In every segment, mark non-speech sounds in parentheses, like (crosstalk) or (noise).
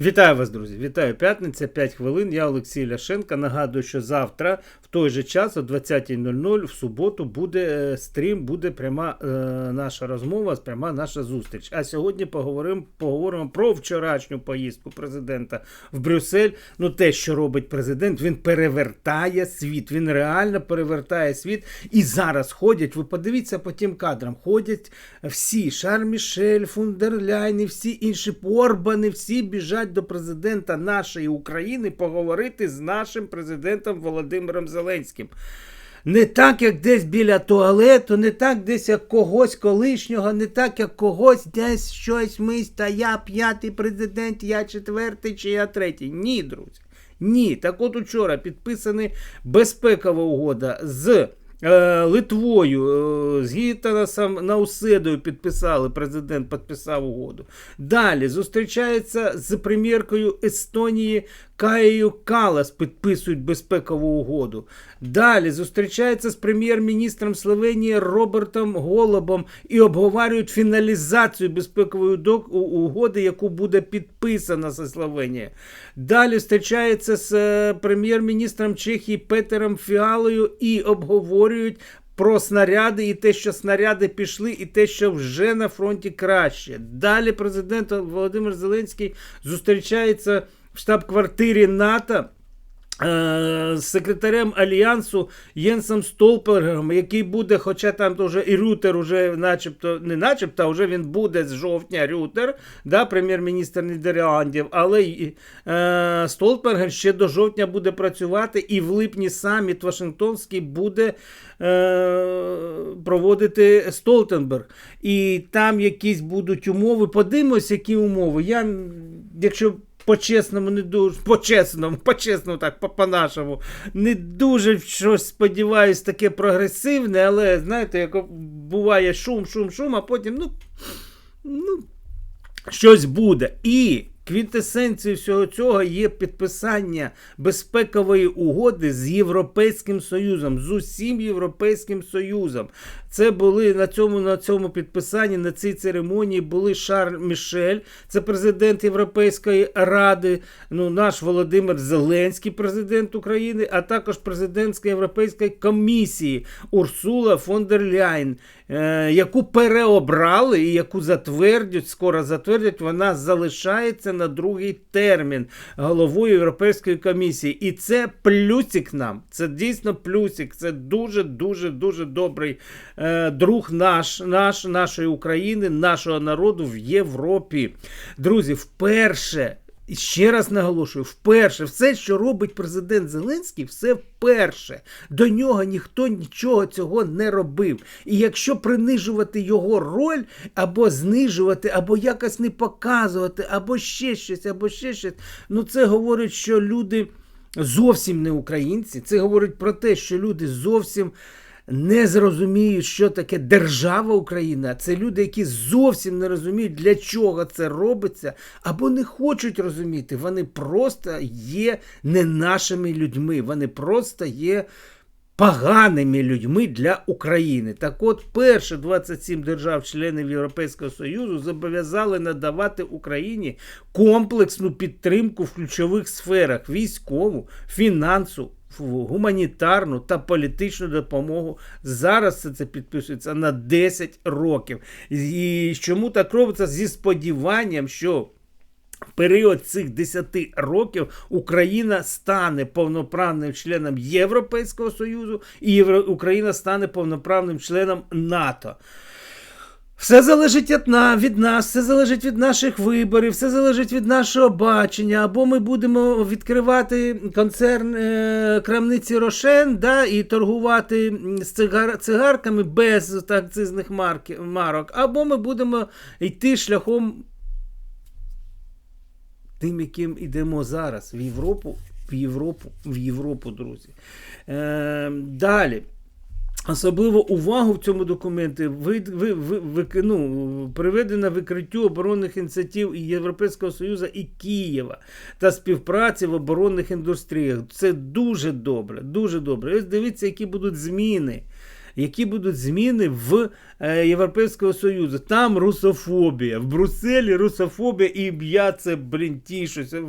Вітаю вас, друзі! Вітаю п'ятниця, 5 хвилин. Я Олексій Ляшенко. Нагадую, що завтра, в той же час, о 20.00, в суботу, буде е, стрім, буде пряма е, наша розмова, пряма наша зустріч. А сьогодні поговоримо, поговоримо про вчорашню поїздку президента в Брюссель. Ну, те, що робить президент, він перевертає світ. Він реально перевертає світ. І зараз ходять. Ви подивіться по тим кадрам. Ходять всі: Шарль Мішель, Фундерляйн і всі інші Орбани, всі біжать до президента нашої України поговорити з нашим президентом Володимиром Зеленським. Не так, як десь біля туалету, не так десь як когось колишнього, не так, як когось десь щось мись, та я п'ятий президент, я четвертий чи я третій. Ні, друзі. Ні. Так от учора підписана безпекова угода з. Е, Литвою е, з Гітарасом Науседою підписали, президент підписав угоду. Далі зустрічається з прем'єркою Естонії Каєю Калас, підписують безпекову угоду. Далі зустрічається з прем'єр-міністром Словенії Робертом Голубом і обговорюють фіналізацію безпекової угоди, яку буде підписана за Словенією. Далі зустрічається з е, прем'єр-міністром Чехії Петером Фіалою і обговорюють. Про снаряди і те, що снаряди пішли, і те, що вже на фронті краще. Далі президент Володимир Зеленський зустрічається в штаб-квартирі НАТО е, з секретарем Альянсу Єнсом Столпергом, який буде, хоча там вже і Рютер, уже начебто, не начебто, а вже він буде з жовтня Рютер, да, прем'єр-міністр Нідерландів, але е, Столпергер ще до жовтня буде працювати, і в липні саміт Вашингтонський буде е, проводити Столтенберг. І там якісь будуть умови. Подивимось, які умови. Я, якщо по-чесному, не дуже по-чесному, по-чесному, так, по- по-нашому, не дуже щось сподіваюсь, таке прогресивне, але знаєте, як буває шум, шум, шум, а потім, ну, ну, щось буде. І квінтесенцією всього цього є підписання безпекової угоди з Європейським Союзом, з усім Європейським Союзом. Це були на цьому, на цьому підписанні, на цій церемонії були Шарль Мішель, це президент Європейської Ради, ну, наш Володимир Зеленський, президент України, а також президентська Європейської комісії Урсула фон дер Ляйн, е, яку переобрали і яку затвердять, скоро затвердять, вона залишається на другий термін головою Європейської комісії. І це плюсик нам. Це дійсно плюсик. Це дуже, дуже, дуже добрий е, друг наш, наш, нашої України, нашого народу в Європі. Друзі, вперше. І ще раз наголошую, вперше, все, що робить президент Зеленський, все вперше. До нього ніхто нічого цього не робив. І якщо принижувати його роль, або знижувати, або якось не показувати, або ще щось, або ще щось, ну це говорить, що люди зовсім не українці. Це говорить про те, що люди зовсім не зрозуміють, що таке держава Україна. Це люди, які зовсім не розуміють, для чого це робиться, або не хочуть розуміти. Вони просто є не нашими людьми. Вони просто є. Поганими людьми для України. Так от, перші 27 держав-членів Європейського Союзу зобов'язали надавати Україні комплексну підтримку в ключових сферах: військову, фінансову, гуманітарну та політичну допомогу. Зараз це, це підписується на 10 років. І чому так робиться? Зі сподіванням, що в період цих 10 років Україна стане повноправним членом Європейського Союзу і. Україна стане повноправним членом НАТО. Все залежить від на- від нас, все залежить від наших виборів, все залежить від нашого бачення. Або ми будемо відкривати концерн е, крамниці Рошен да, і торгувати з цигар, цигарками без акцизних марок, або ми будемо йти шляхом тим, яким йдемо зараз в Європу, в Європу, в Європу, друзі. Е, далі. Особливо увагу в цьому документі ви, ви, ви, ви, ну, приведено викриттю оборонних ініціатив і Європейського Союзу і Києва та співпраці в оборонних індустріях. Це дуже добре, дуже добре. Ось дивіться, які будуть зміни. Які будуть зміни в е, Європейського Союзу. Там русофобія. В Брюсселі русофобія і я це, блін, тішуся.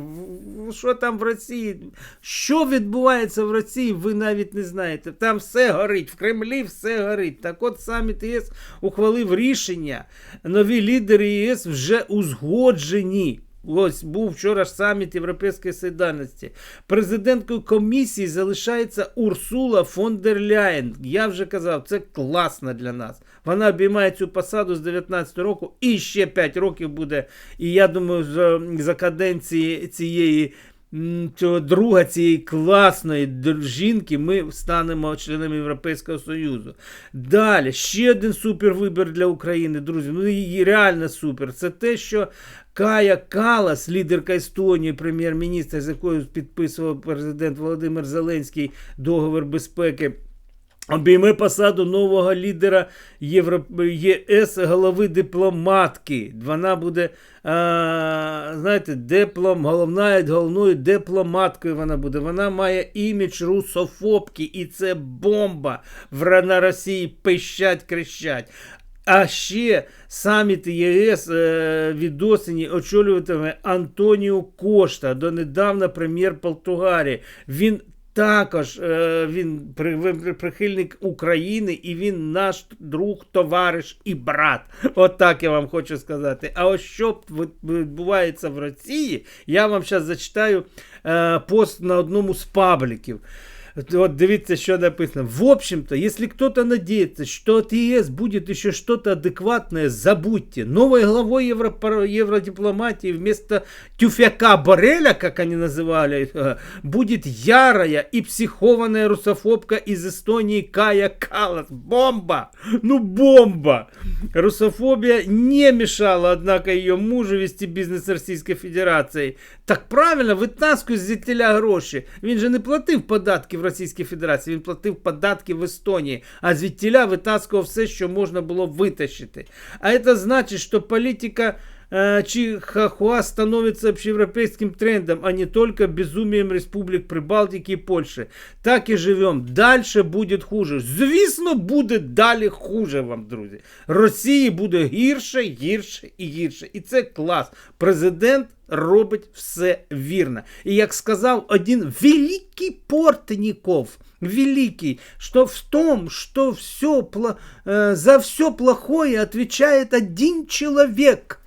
Що там в Росії? Що відбувається в Росії, ви навіть не знаєте. Там все горить, в Кремлі все горить. Так от саміт ЄС ухвалив рішення. Нові лідери ЄС вже узгоджені. Ось був вчора ж саміт Європейської солідарності. Президенткою комісії залишається Урсула фон дер Ляєн. Я вже казав, це класно для нас. Вона обіймає цю посаду з 19 року і ще 5 років буде. І я думаю, за, каденції цієї. Цього друга цієї класної жінки ми станемо членами Європейського Союзу. Далі ще один супер вибір для України, друзі. Ну і реально супер. Це те, що Кая Калас, лідерка Естонії, прем'єр-міністр, з якою підписував президент Володимир Зеленський договір безпеки. Обійме посаду нового лідера. ЄС голови дипломатки. Вона буде, а, знаєте, диплом, головна, головною дипломаткою вона буде. Вона має імідж русофобки, і це бомба. В на Росії пищать, кричать. А ще саміт ЄС е, від осені очолюватиме Антоніо Кошта, донедавна прем'єр Португалії. Він також е, він прихильник України і він наш друг, товариш і брат. Отак я вам хочу сказати. А ось що відбувається в Росії, я вам зараз зачитаю е, пост на одному з пабліків. Вот дивіться, що написано. В общем-то, если кто-то надеется, что от ЕС будет еще что-то адекватное, забудьте. Новой главой Европа- евродипломатии вместо тюфяка Бореля, как они называли, э, (laughs) будет ярая и психованная русофобка из Эстонии Кая Калас. Бомба! Ну бомба! Русофобия не мешала, однако, ее мужу вести бизнес Російської Федерації. Так правильно, витаскуй з зітеля гроші. Він же не платив податки в Російській Федерації, він платив податки в Естонії, а звідтіля витаскував все, що можна було витащити. А це значить, що політика э, Чихахуа становится общеевропейским трендом, а не только безумием республик Прибалтики и Польши. Так і живем. Дальше буде хуже. Звісно, буде далі хуже вам, друзі. Росії буде гірше, гірше і гірше. І це клас. Президент робить все вірно. І як сказав один великий Портніков, великий, что в том, что все, э, за все плохое отвечает один человек.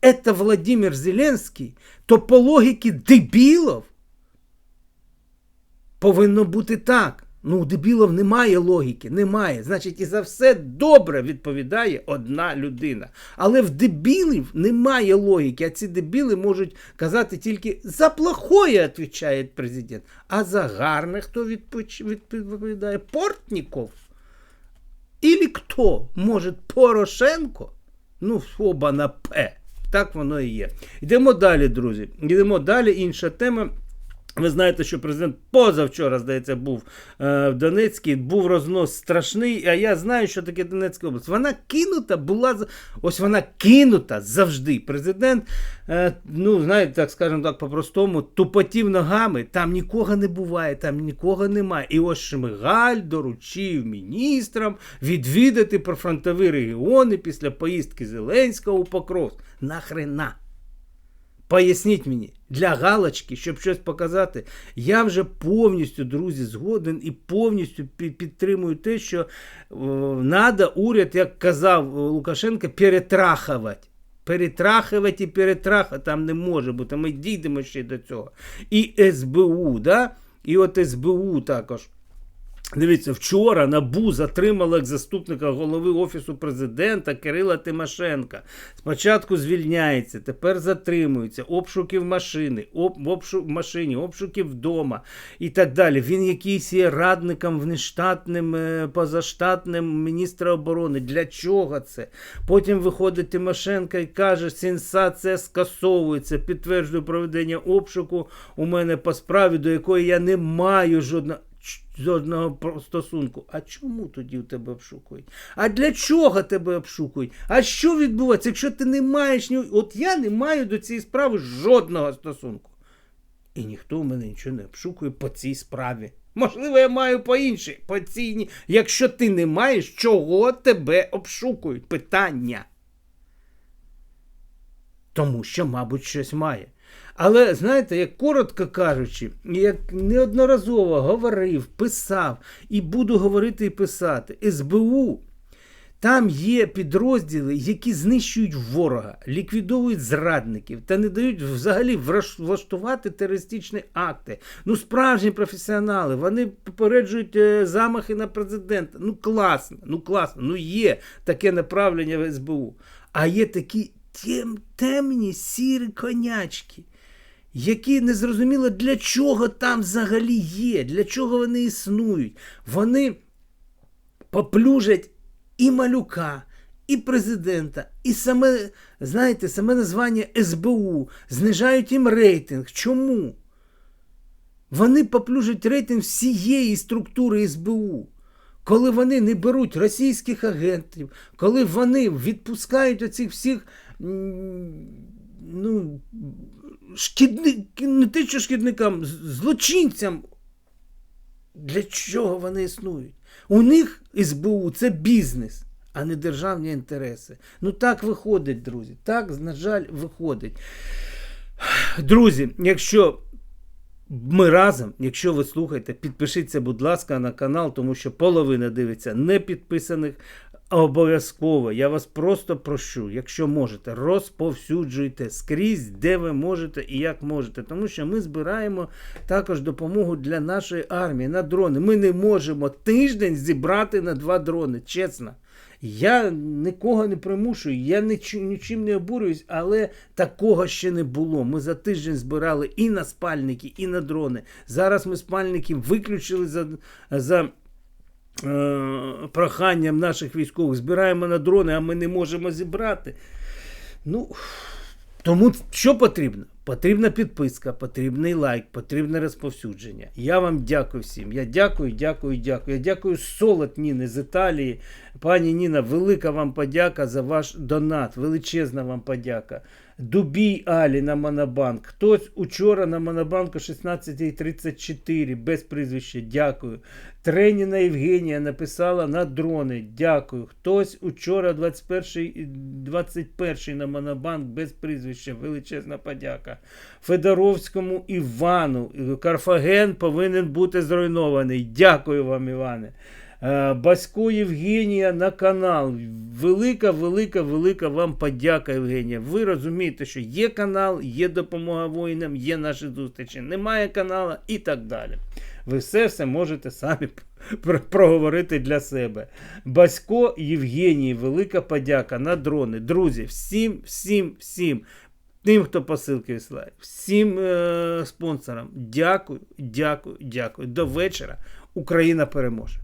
Это Владимир Зеленський, то по логіки дебілов повинно бути так. Ну, у дебілов немає логіки, немає. Значить, і за все добре відповідає одна людина. Але в дебілів немає логіки, а ці дебіли можуть казати тільки за плохое відповідає президент. А за гарне хто відповідає? Портніков? Ілі хто? Може, Порошенко? Ну, оба на П. Так воно і є. Йдемо далі, друзі. Йдемо далі. Інша тема. Ви знаєте, що президент позавчора, здається, був е, в Донецькій, був рознос страшний. А я знаю, що таке Донецька область. Вона кинута була ось вона кинута завжди. Президент, е, ну знаєте, так скажемо так по-простому, тупотів ногами. Там нікого не буває, там нікого немає. І ось Шмигаль доручив міністрам відвідати прифронтові регіони після поїздки Зеленського у Покровськ. Нахрена? Поясніть мені, для галочки, щоб щось показати, я вже повністю, друзі, згоден і повністю підтримую те, що треба уряд, як казав е, Лукашенко, перетрахувати. Перетрахувати і перетрахати там не може бути. Ми дійдемо ще до цього. І СБУ, да? і от СБУ також. Дивіться, вчора НАБУ затримало як заступника голови Офісу президента Кирила Тимошенка. Спочатку звільняється, тепер затримується, обшуки в машини, об, обшук в машині, обшуки вдома і так далі. Він якийсь є радником внештатним, е, позаштатним міністра оборони. Для чого це? Потім виходить Тимошенко і каже, сенсація скасовується, підтверджую проведення обшуку у мене по справі, до якої я не маю жодного жодного стосунку. А чому тоді тебе обшукують? А для чого тебе обшукують? А що відбувається, якщо ти не маєш ні. От я не маю до цієї справи жодного стосунку. І ніхто в мене нічого не обшукує по цій справі. Можливо, я маю по іншій, по цій. Якщо ти не маєш, чого тебе обшукують? Питання. Тому що, мабуть, щось має. Але знаєте, як коротко кажучи, як неодноразово говорив, писав і буду говорити і писати, СБУ. Там є підрозділи, які знищують ворога, ліквідовують зрадників та не дають взагалі влаштувати терористичні акти. Ну, справжні професіонали, вони попереджують е, замахи на президента. Ну, класно, ну класно, ну є таке направлення в СБУ. А є такі тем, темні сірі конячки, які не зрозуміло, для чого там взагалі є, для чого вони існують. Вони поплюжать і малюка, і президента, і саме, знаєте, саме названня СБУ, знижають їм рейтинг. Чому? Вони поплюжать рейтинг всієї структури СБУ. Коли вони не беруть російських агентів, коли вони відпускають оцих всіх ну, шкідник, не те, що шкідникам, злочинцям, для чого вони існують? У них СБУ це бізнес, а не державні інтереси. Ну так виходить, друзі. Так, на жаль, виходить. Друзі, якщо ми разом, якщо ви слухаєте, підпишіться, будь ласка, на канал, тому що половина дивиться не підписаних. Обов'язково, я вас просто прошу, якщо можете, розповсюджуйте скрізь, де ви можете і як можете. Тому що ми збираємо також допомогу для нашої армії на дрони. Ми не можемо тиждень зібрати на два дрони, чесно. Я нікого не примушую, я нічим, не обурююсь, але такого ще не було. Ми за тиждень збирали і на спальники, і на дрони. Зараз ми спальники виключили за. за проханням наших військових збираємо на дрони, а ми не можемо зібрати. Ну, тому що потрібно? Потрібна підписка, потрібний лайк, потрібне розповсюдження. Я вам дякую всім. Я дякую, дякую, дякую. Я дякую Солод Ніни з Італії. Пані Ніна, велика вам подяка за ваш донат. Величезна вам подяка. Дубій Алі на Монобанк. Хтось учора на Монобанку 16.34 без прізвища. Дякую. Треніна Євгенія написала на дрони. Дякую. Хтось учора 21, 21 на Монобанк без прізвища. Величезна подяка. Федоровському Івану. Карфаген повинен бути зруйнований. Дякую вам, Іване. Е, Басько Євгенія на канал. Велика, велика, велика вам подяка, Євгенія. Ви розумієте, що є канал, є допомога воїнам, є наші зустрічі. Немає каналу і так далі. Ви все все можете самі (laughs) проговорити для себе. Басько Євгенії, велика подяка на дрони. Друзі, всім, всім, всім. Тим, хто посилки висилає, всім е- спонсорам. Дякую, дякую, дякую. До вечора. Україна переможе.